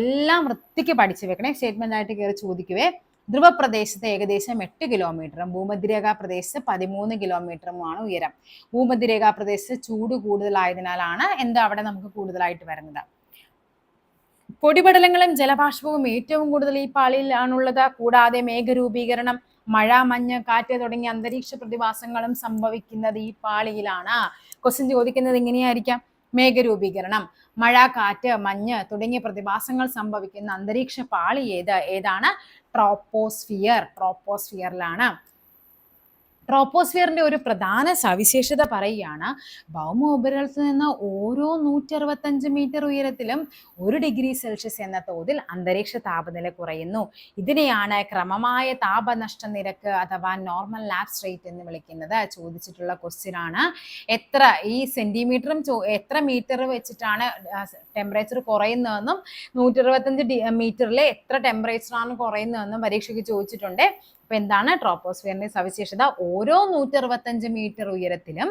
എല്ലാം വൃത്തിക്ക് പഠിച്ചു വെക്കണേ. സ്റ്റേറ്റ്മെന്റ് ആയിട്ട് കയറി ചോദിക്കുവേ. ധ്രുവപ്രദേശത്ത് ഏകദേശം എട്ട് കിലോമീറ്ററും ഭൂമധ്യരേഖാ പ്രദേശത്ത് പതിമൂന്ന് കിലോമീറ്ററുമാണ് ഉയരം. ഭൂമധ്യരേഖാ പ്രദേശത്ത് ചൂട് കൂടുതലായതിനാലാണ് എന്താ അവിടെ നമുക്ക് കൂടുതലായിട്ട് വരുന്നത്? പൊടിപടലങ്ങളും ജലബാഷ്പവും ഏറ്റവും കൂടുതൽ ഈ പാളിയിലാണുള്ളത് കൂടാതെ മേഘരൂപീകരണം മഴ മഞ്ഞ് കാറ്റ് തുടങ്ങിയ അന്തരീക്ഷ പ്രതിഭാസങ്ങളും സംഭവിക്കുന്നത് ഈ പാളിയിലാണ്. ക്വസ്റ്റ്യൻ ചോദിക്കുന്നത് ഇങ്ങനെയായിരിക്കാം. മേഘരൂപീകരണം മഴ കാറ്റ് മഞ്ഞ് തുടങ്ങിയ പ്രതിഭാസങ്ങൾ സംഭവിക്കുന്ന അന്തരീക്ഷ പാളി ഏത്? ഏതാണ്? ട്രോപ്പോസ്ഫിയർ ട്രോപ്പോസ്ഫിയറിലാണ് ട്രോപ്പോസ്ഫിയറിന്റെ ഒരു പ്രധാന സവിശേഷത പറയുകയാണ് ഭൗമ ഉപരിതലത്തിൽ നിന്ന് ഓരോ നൂറ്റി അറുപത്തഞ്ച് മീറ്റർ ഉയരത്തിലും ഒരു ഡിഗ്രി സെൽഷ്യസ് എന്ന തോതിൽ അന്തരീക്ഷ താപനില കുറയുന്നു. ഇതിനെയാണ് ക്രമമായ താപനഷ്ട നിരക്ക് അഥവാ നോർമൽ ലാപ്സ് റേറ്റ് എന്ന് വിളിക്കുന്നത് ചോദിച്ചിട്ടുള്ള ക്വസ്റ്റ്യൻ ആണ്. എത്ര ഈ സെന്റിമീറ്ററും എത്ര മീറ്റർ വെച്ചിട്ടാണ് ടെമ്പറേച്ചർ കുറയുന്നതെന്നും നൂറ്റി അറുപത്തഞ്ച് മീറ്ററിൽ എത്ര ടെമ്പറേച്ചറാണ് കുറയുന്നതെന്നും പരീക്ഷയ്ക്ക് ചോദിച്ചിട്ടുണ്ട്. അപ്പൊ എന്താണ് ട്രോപ്പോസ്ഫിയറിന്റെ സവിശേഷത? ഓരോ നൂറ്റി അറുപത്തഞ്ച് മീറ്റർ ഉയരത്തിലും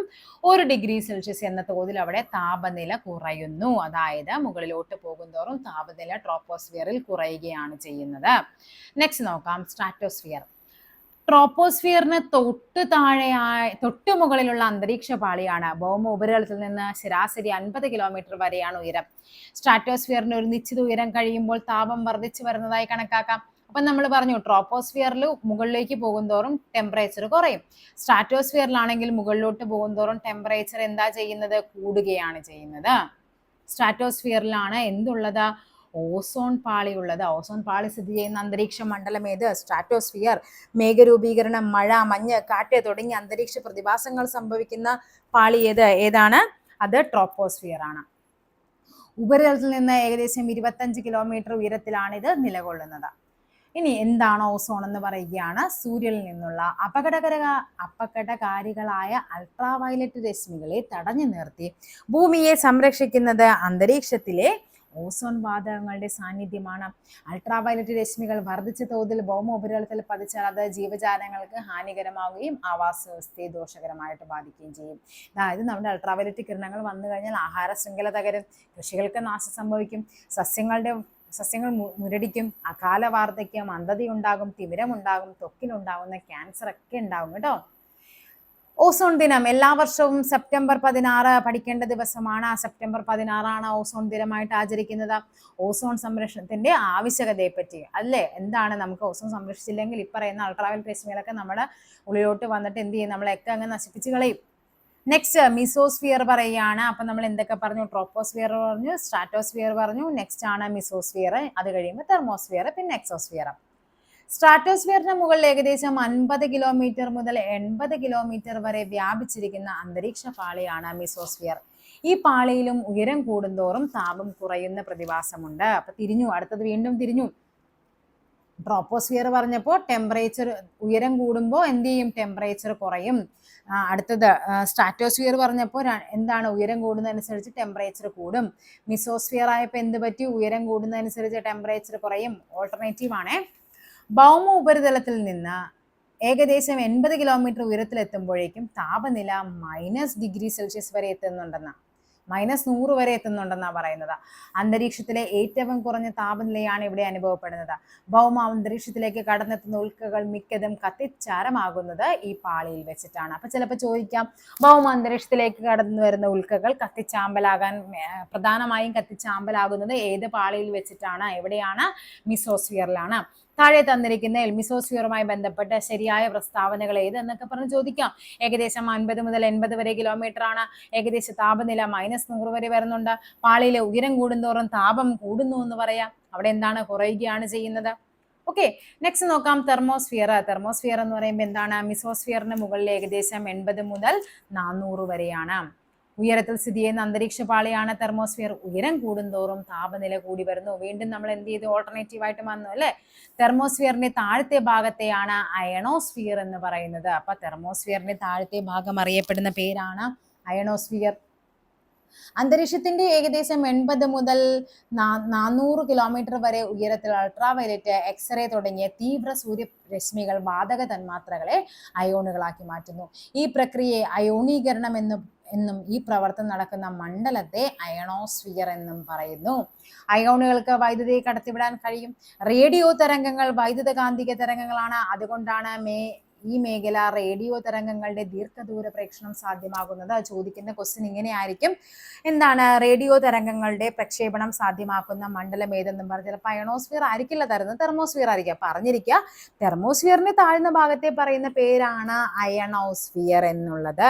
ഒരു ഡിഗ്രി സെൽഷ്യസ് എന്ന തോതിൽ അവിടെ താപനില കുറയുന്നു. അതായത് മുകളിലോട്ട് പോകുന്തോറും താപനില ട്രോപ്പോസ്ഫിയറിൽ കുറയുകയാണ് ചെയ്യുന്നത്. നെക്സ്റ്റ് നോക്കാം. സ്ട്രാറ്റോസ്ഫിയർ ട്രോപ്പോസ്ഫിയറിന് തൊട്ട് താഴെയായി തൊട്ട് മുകളിലുള്ള അന്തരീക്ഷ പാളിയാണ്. ഭൗമ ഉപരിതലത്തിൽ നിന്ന് ശരാശരി അൻപത് കിലോമീറ്റർ വരെയാണ് ഉയരം. സ്ട്രാറ്റോസ്ഫിയറിന് ഒരു നിശ്ചിത ഉയരം കഴിയുമ്പോൾ താപം വർദ്ധിച്ചു വരുന്നതായി കണക്കാക്കാം. അപ്പം നമ്മൾ പറഞ്ഞു ട്രോപ്പോസ്ഫിയറിൽ മുകളിലേക്ക് പോകുന്തോറും ടെമ്പറേച്ചർ കുറയും. സ്ട്രാറ്റോസ്ഫിയറിലാണെങ്കിൽ മുകളിലോട്ട് പോകുന്തോറും ടെമ്പറേച്ചർ എന്താ ചെയ്യുന്നത്? കൂടുകയാണ് ചെയ്യുന്നത്. സ്ട്രാറ്റോസ്ഫിയറിലാണ് എന്തുള്ളത്? ഓസോൺ പാളി ഉള്ളത്. ഓസോൺ പാളി സ്ഥിതി ചെയ്യുന്ന അന്തരീക്ഷ മണ്ഡലം ഏത്? സ്ട്രാറ്റോസ്ഫിയർ മേഘരൂപീകരണം മഴ മഞ്ഞ് കാറ്റ് തുടങ്ങിയ അന്തരീക്ഷ പ്രതിഭാസങ്ങൾ സംഭവിക്കുന്ന പാളി ഏത്? ഏതാണ്? അത് ട്രോപ്പോസ്ഫിയർ ആണ് ഉപരിതലത്തിൽ നിന്ന് ഏകദേശം ഇരുപത്തഞ്ച് കിലോമീറ്റർ ഉയരത്തിലാണ് ഇത് നിലകൊള്ളുന്നത്. ഇനി എന്താണ് ഓസോൺ എന്ന് പറയുകയാണ് സൂര്യനിൽ നിന്നുള്ള അപകടകര അപകടകാരികളായ അൾട്രാവയലറ്റ് രശ്മികളെ തടഞ്ഞു നിർത്തി. ഭൂമിയെ സംരക്ഷിക്കുന്നത് അന്തരീക്ഷത്തിലെ ഓസോൺ വാതകങ്ങളുടെ സാന്നിധ്യമാണ്. അൾട്രാവയലറ്റ് രശ്മികൾ വർദ്ധിച്ച തോതിൽ ഭൗമ ഉപരിതലത്തിൽ പതിച്ചാൽ അത് ജീവജാലങ്ങൾക്ക് ഹാനികരമാവുകയും ആവാസ വ്യവസ്ഥയെ ദോഷകരമായിട്ട് ബാധിക്കുകയും ചെയ്യും. അതായത് നമ്മുടെ അൾട്രാവയലറ്റ് കിരണങ്ങൾ വന്നു കഴിഞ്ഞാൽ ആഹാര ശൃംഖല തകരും കൃഷികൾക്ക് നാശം സംഭവിക്കും സസ്യങ്ങളുടെ സസ്യങ്ങൾ മുരടിക്കും അകാല വാർദ്ധക്യം അന്ധത ഉണ്ടാകും തിമിരമുണ്ടാകും ത്വക്കിലുണ്ടാകുന്ന ക്യാൻസർ ഒക്കെ ഉണ്ടാകും കേട്ടോ. ഓസോൺ ദിനം എല്ലാ വർഷവും സെപ്റ്റംബർ പതിനാറ് പഠിക്കേണ്ട ദിവസമാണ്. സെപ്റ്റംബർ പതിനാറാണ് ഓസോൺ ദിനമായിട്ട് ആചരിക്കുന്നത്. ഓസോൺ സംരക്ഷണത്തിന്റെ ആവശ്യകതയെ പറ്റി അല്ലേ? എന്താണ്? നമുക്ക് ഓസോൺ സംരക്ഷിച്ചില്ലെങ്കിൽ ഇപ്പറയുന്ന പറയുന്ന അൾട്രാവയലറ്റ് രശ്മികളൊക്കെ നമ്മുടെ ഉള്ളിലോട്ട് വന്നിട്ട് എന്ത് ചെയ്യും? നമ്മളെയൊക്കെ അങ്ങ് നശിപ്പിച്ച് കളയും. നെക്സ്റ്റ് മിസോസ്ഫിയർ പറയുകയാണ് അപ്പൊ നമ്മൾ എന്തൊക്കെ പറഞ്ഞു? ട്രോപ്പോസ്ഫിയർ പറഞ്ഞു സ്ട്രാറ്റോസ്ഫിയർ പറഞ്ഞു നെക്സ്റ്റ് ആണ് മിസോസ്ഫിയർ അത് കഴിയുമ്പോൾ തെർമോസ്ഫിയർ പിന്നെ എക്സോസ്ഫിയർ സ്ട്രാറ്റോസ്ഫിയറിന് മുകളിൽ ഏകദേശം അൻപത് കിലോമീറ്റർ മുതൽ എൺപത് കിലോമീറ്റർ വരെ വ്യാപിച്ചിരിക്കുന്ന അന്തരീക്ഷ പാളിയാണ് മിസോസ്ഫിയർ ഈ പാളിയിലും ഉയരം കൂടുന്തോറും താപം കുറയുന്ന പ്രതിഭാസമുണ്ട്. അപ്പൊ തിരിഞ്ഞു അടുത്തത് വീണ്ടും തിരിഞ്ഞു. ട്രോപ്പോസ്ഫിയർ പറഞ്ഞപ്പോൾ ടെമ്പറേച്ചർ ഉയരം കൂടുമ്പോൾ എന്ത് ചെയ്യും? ടെമ്പറേച്ചർ കുറയും. അടുത്തത് സ്ട്രാറ്റോസ്ഫിയർ പറഞ്ഞപ്പോൾ എന്താണ് ഉയരം കൂടുന്നതനുസരിച്ച് ടെമ്പറേച്ചർ കൂടും. മിസോസ്ഫിയർ ആയപ്പോൾ എന്ത് പറ്റി? ഉയരം കൂടുന്നതനുസരിച്ച് ടെമ്പറേച്ചർ കുറയും. ഓൾട്ടർനേറ്റീവ് ആണേ. ഭൗമ ഉപരിതലത്തിൽ നിന്ന് ഏകദേശം എൺപത് കിലോമീറ്റർ ഉയരത്തിലെത്തുമ്പോഴേക്കും താപനില മൈനസ് ഡിഗ്രി സെൽഷ്യസ് വരെ എത്തുന്നുണ്ടെന്ന. മൈനസ് നൂറ് വരെ എത്തുന്നുണ്ടെന്നാണ് പറയുന്നത്. അന്തരീക്ഷത്തിലെ ഏറ്റവും കുറഞ്ഞ താപനിലയാണ് ഇവിടെ അനുഭവപ്പെടുന്നത്. ഭൗമ അന്തരീക്ഷത്തിലേക്ക് കടന്നെത്തുന്ന ഉൽക്കകൾ മിക്കതും കത്തിച്ചാരമാകുന്നത് ഈ പാളിയിൽ വെച്ചിട്ടാണ്. അപ്പൊ ചിലപ്പോൾ ചോദിക്കാം ഭൗമ അന്തരീക്ഷത്തിലേക്ക് കടന്നു വരുന്ന ഉൽക്കകൾ കത്തിച്ചാമ്പലാകാൻ പ്രധാനമായും കത്തിച്ചാമ്പലാകുന്നത് ഏത് പാളിയിൽ വെച്ചിട്ടാണ്? എവിടെയാണ്? മിസോസ്ഫിയറിലാണ്. താഴെ തന്നിരിക്കുന്ന എൽമിസോസ്ഫിയറുമായി ബന്ധപ്പെട്ട ശരിയായ പ്രസ്താവനകൾ ഏത് എന്നൊക്കെ പറഞ്ഞ് ചോദിക്കാം. ഏകദേശം അൻപത് മുതൽ എൺപത് വരെ കിലോമീറ്റർ ആണ്. ഏകദേശം താപനില മൈനസ് നൂറ് വരെ വരുന്നുണ്ട്. പാളിയിലെ ഉയരം കൂടുന്തോറും താപം കൂടുന്നു എന്ന് പറയാം. അവിടെ എന്താണ് കുറയുകയാണ് ചെയ്യുന്നത്? ഓക്കെ നെക്സ്റ്റ് നോക്കാം. തെർമോസ്ഫിയർ തെർമോസ്ഫിയർ എന്ന് പറയുമ്പോൾ എന്താണ്? മിസോസ്ഫിയറിന് മുകളിൽ ഏകദേശം എൺപത് മുതൽ നാനൂറ് വരെയാണ്. ഉയരത്തിൽ സ്ഥിതി ചെയ്യുന്ന അന്തരീക്ഷ പാളിയാണ് തെർമോസ്ഫിയർ. ഉയരം കൂടുന്തോറും താപനില കൂടി വരുന്നു. വീണ്ടും നമ്മൾ എന്ത് ചെയ്തു? ഓൾട്ടർനേറ്റീവ് ആയിട്ട് വന്നു അല്ലേ? തെർമോസ്ഫിയറിന്റെ താഴത്തെ ഭാഗത്തെയാണ് അയണോസ്ഫിയർ എന്ന് പറയുന്നത്. അപ്പൊ തെർമോസ്ഫിയറിന്റെ താഴത്തെ ഭാഗം അറിയപ്പെടുന്ന പേരാണ് അയണോസ്ഫിയർ. അന്തരീക്ഷത്തിന്റെ ഏകദേശം എൺപത് മുതൽ നാനൂറ് കിലോമീറ്റർ വരെ ഉയരത്തിൽ അൾട്രാവയലറ്റ് എക്സ്റേ തുടങ്ങിയ തീവ്ര സൂര്യരശ്മികൾ വാതക തന്മാത്രകളെ അയോണുകളാക്കി മാറ്റുന്നു. ഈ പ്രക്രിയയെ അയോണീകരണം എന്ന് എന്നും ഈ പ്രവർത്തനം നടക്കുന്ന മണ്ഡലത്തെ അയണോസ്ഫിയർ എന്നും പറയുന്നു. അയോണുകൾക്ക് വൈദ്യുതി കടത്തിവിടാൻ കഴിയും. റേഡിയോ തരംഗങ്ങൾ വൈദ്യുത കാന്തിക തരംഗങ്ങളാണ്. അതുകൊണ്ടാണ് മേ ഈ മേഖല റേഡിയോ തരംഗങ്ങളുടെ ദീർഘദൂര പ്രേക്ഷണം സാധ്യമാകുന്നത്? ചോദിക്കുന്ന ക്വസ്റ്റ്യൻ ഇങ്ങനെയായിരിക്കും. എന്താണ് റേഡിയോ തരംഗങ്ങളുടെ പ്രക്ഷേപണം സാധ്യമാക്കുന്ന മണ്ഡലം ഏതെന്ന് പറഞ്ഞാൽ ചിലപ്പോൾ അയണോസ്ഫിയർ ആയിരിക്കില്ല തരുന്നത് തെർമോസ്ഫിയർ ആയിരിക്കാം. പറഞ്ഞിരിക്കുക തെർമോസ്ഫിയറിന് താഴ്ന്ന ഭാഗത്തെ പറയുന്ന പേരാണ് അയണോസ്ഫിയർ എന്നുള്ളത്.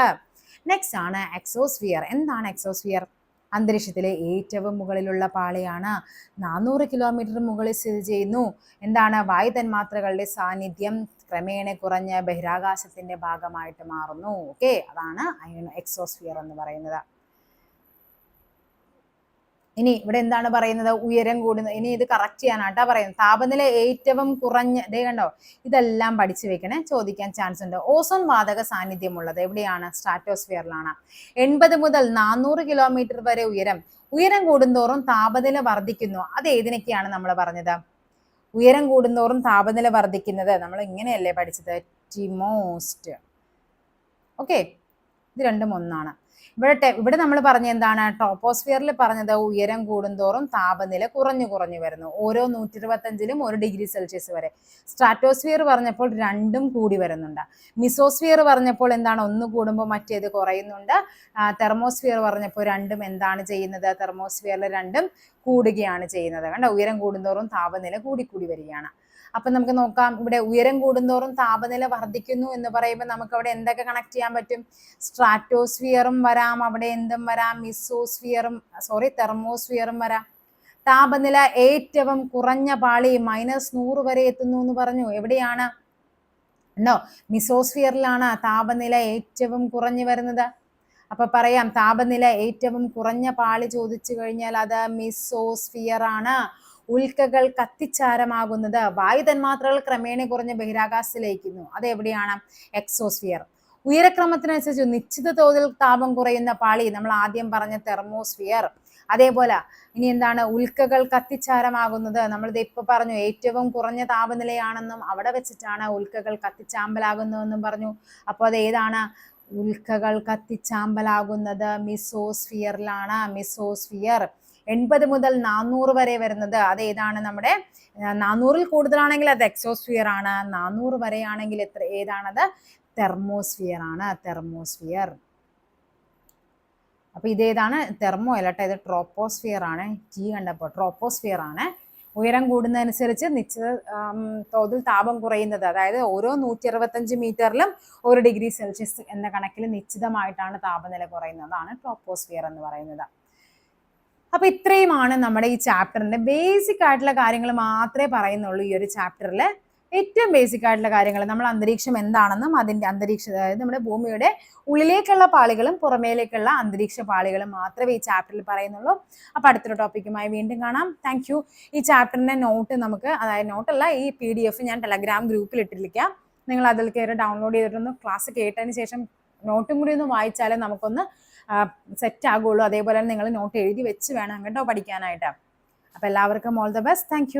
നെക്സ്റ്റ് ആണ് എക്സോസ്ഫിയർ എന്താണ് എക്സോസ്ഫിയർ അന്തരീക്ഷത്തിലെ ഏറ്റവും മുകളിലുള്ള പാളിയാണ്. നാനൂറ് കിലോമീറ്റർ മുകളിൽ സ്ഥിതി ചെയ്യുന്നു. എന്താണ് വായു തന്മാത്രകളുടെ സാന്നിധ്യം? ക്രമേണ കുറഞ്ഞ ബഹിരാകാശത്തിന്റെ ഭാഗമായിട്ട് മാറുന്നു. ഓക്കെ അതാണ് അയൺ എക്സോസ്ഫിയർ എന്ന് പറയുന്നത്. ഇനി ഇവിടെ എന്താണ് പറയുന്നത്? ഉയരം കൂടുന്നത്. ഇനി ഇത് കറക്റ്റ് ചെയ്യാനാണ് ചെയ്യാനാട്ടാ പറയുന്നത്. താപനില ഏറ്റവും കുറഞ്ഞ ദേ കണ്ടോ? ഇതെല്ലാം പഠിച്ചു വെക്കണേ. ചോദിക്കാൻ ചാൻസ് ഉണ്ട്. ഓസോൺ വാതക സാന്നിധ്യമുള്ളത് എവിടെയാണ്? സ്ട്രാറ്റോസ്ഫിയറിലാണ് എൺപത് മുതൽ നാനൂറ് കിലോമീറ്റർ വരെ ഉയരം. ഉയരം കൂടുന്തോറും താപനില വർദ്ധിക്കുന്നു. അത് ഏതിനൊക്കെയാണ് നമ്മൾ പറഞ്ഞത്? ഉയരം കൂടുന്തോറും താപനില വർദ്ധിക്കുന്നത്. നമ്മൾ ഇങ്ങനെയല്ലേ പഠിച്ചത്? ടിമോസ്റ്റ് ഓക്കെ ഇത് രണ്ടും ഒന്നാണ്. ഇവിടെ ഇവിടെ നമ്മൾ പറഞ്ഞ എന്താണ്? ടോപ്പോസ്ഫിയറിൽ പറഞ്ഞത് ഉയരം കൂടുന്തോറും താപനില കുറഞ്ഞു കുറഞ്ഞു വരുന്നു. ഓരോ നൂറ്റി ഇരുപത്തഞ്ചിലും ഒരു ഡിഗ്രി സെൽഷ്യസ് വരെ. സ്ട്രാറ്റോസ്ഫിയർ പറഞ്ഞപ്പോൾ രണ്ടും കൂടി വരുന്നുണ്ട്. മിസോസ്ഫിയർ പറഞ്ഞപ്പോൾ എന്താണ്? ഒന്ന് കൂടുമ്പോൾ മറ്റേത് കുറയുന്നുണ്ട്. തെർമോസ്ഫിയർ പറഞ്ഞപ്പോൾ രണ്ടും എന്താണ് ചെയ്യുന്നത്? തെർമോസ്ഫിയറിൽ രണ്ടും കൂടുകയാണ് ചെയ്യുന്നത്. കണ്ടോ? ഉയരം കൂടുന്തോറും താപനില കൂടിക്കൂടി വരികയാണ്. അപ്പൊ നമുക്ക് നോക്കാം ഇവിടെ ഉയരം കൂടുന്തോറും താപനില വർദ്ധിക്കുന്നു എന്ന് പറയുമ്പോൾ നമുക്ക് അവിടെ എന്തൊക്കെ കണക്ട് ചെയ്യാൻ പറ്റും? സ്ട്രാറ്റോസ്ഫിയറും വരാം അവിടെ എന്തും വരാം മിസോസ്ഫിയറും സോറി തെർമോസ്ഫിയറും വരാം. താപനില ഏറ്റവും കുറഞ്ഞ പാളി മൈനസ് നൂറ് വരെ എത്തുന്നു എന്ന് പറഞ്ഞു. എവിടെയാണ്? ഉണ്ടോ? മിസോസ്ഫിയറിലാണ് താപനില ഏറ്റവും കുറഞ്ഞു വരുന്നത്. അപ്പൊ പറയാം താപനില ഏറ്റവും കുറഞ്ഞ പാളി ചോദിച്ചു കഴിഞ്ഞാൽ അത് മിസോസ്ഫിയർ ആണ് ഉൽക്കകൾ കത്തിച്ചാരമാകുന്നത്. വായു തന്മാത്രകൾ ക്രമേണ കുറഞ്ഞ് ബഹിരാകാശത്തിലേക്കുന്നു അത് എവിടെയാണ് എക്സോസ്ഫിയർ. ഉയരക്രമത്തിനനുസരിച്ച് നിശ്ചിത തോതിൽ താപം കുറയുന്ന പാളി നമ്മൾ ആദ്യം പറഞ്ഞ തെർമോസ്ഫിയർ. അതേപോലെ ഇനി എന്താണ്? ഉൽക്കകൾ കത്തിച്ചാരമാകുന്നത്. നമ്മളിത് ഇപ്പൊ പറഞ്ഞു ഏറ്റവും കുറഞ്ഞ താപനിലയാണെന്നും അവിടെ വെച്ചിട്ടാണ് ഉൽക്കകൾ കത്തിച്ചാമ്പലാകുന്നതെന്നും പറഞ്ഞു. അപ്പോൾ അത് ഏതാണ്? ഉൽക്കകൾ കത്തിച്ചാമ്പലാകുന്നത് മിസോസ്ഫിയറിലാണ്. മിസോസ്ഫിയർ. എൺപത് മുതൽ നാനൂറ് വരെ വരുന്നത്. അത് ഏതാണ് നമ്മുടെ നാനൂറിൽ കൂടുതലാണെങ്കിൽ അത് എക്സോസ്ഫിയർ ആണ്. നാനൂറ് വരെയാണെങ്കിൽ എത്ര ഏതാണത്? തെർമോസ്ഫിയർ ആണ്. തെർമോസ്ഫിയർ അപ്പൊ ഇതേതാണ് തെർമോ അല്ലട്ടെ ഇത് ട്രോപ്പോസ്ഫിയർ ആണ്. ജി കണ്ടപ്പോൾ ട്രോപ്പോസ്ഫിയർ ആണ്. ഉയരം കൂടുന്നതനുസരിച്ച് നിശ്ചിത തോതിൽ താപം കുറയുന്നത്. അതായത് ഓരോ നൂറ്റി അറുപത്തഞ്ച് മീറ്ററിലും ഒരു ഡിഗ്രി സെൽഷ്യസ് എന്ന കണക്കിൽ നിശ്ചിതമായിട്ടാണ് താപനില കുറയുന്നതാണ് ട്രോപ്പോസ്ഫിയർ എന്ന് പറയുന്നത്. അപ്പൊ ഇത്രയുമാണ് നമ്മുടെ ഈ ചാപ്റ്ററിന്റെ ബേസിക് ആയിട്ടുള്ള കാര്യങ്ങൾ മാത്രമേ പറയുന്നുള്ളൂ ഈ ഒരു ചാപ്റ്ററിൽ ഏറ്റവും ബേസിക് ആയിട്ടുള്ള കാര്യങ്ങൾ നമ്മൾ അന്തരീക്ഷം എന്താണെന്നും അതിന്റെ അന്തരീക്ഷ അതായത് നമ്മുടെ ഭൂമിയുടെ ഉള്ളിലേക്കുള്ള പാളികളും പുറമേലേക്കുള്ള അന്തരീക്ഷ പാളികളും മാത്രമേ ഈ ചാപ്റ്ററിൽ പറയുന്നുള്ളൂ. അപ്പോൾ അടുത്തൊരു ടോപ്പിക്കുമായി വീണ്ടും കാണാം. താങ്ക് ഈ ചാപ്റ്ററിന്റെ നോട്ട് നമുക്ക് അതായത് നോട്ടല്ല ഈ പി ഞാൻ ടെലഗ്രാം ഗ്രൂപ്പിൽ ഇട്ടിരിക്കാം. നിങ്ങൾ അതിൽ കയറി ഡൗൺലോഡ് ചെയ്തിട്ടൊന്ന് ക്ലാസ് കേട്ടതിന് ശേഷം നോട്ടും കൂടി ഒന്ന് വായിച്ചാലേ നമുക്കൊന്ന് സെറ്റ് ആകുള്ളൂ. അതേപോലെ തന്നെ നിങ്ങൾ നോട്ട് എഴുതി വെച്ച് വേണം കേട്ടോ പഠിക്കാനായിട്ട്. അപ്പോൾ എല്ലാവർക്കും ഓൾ ദ ബെസ്റ്റ് താങ്ക്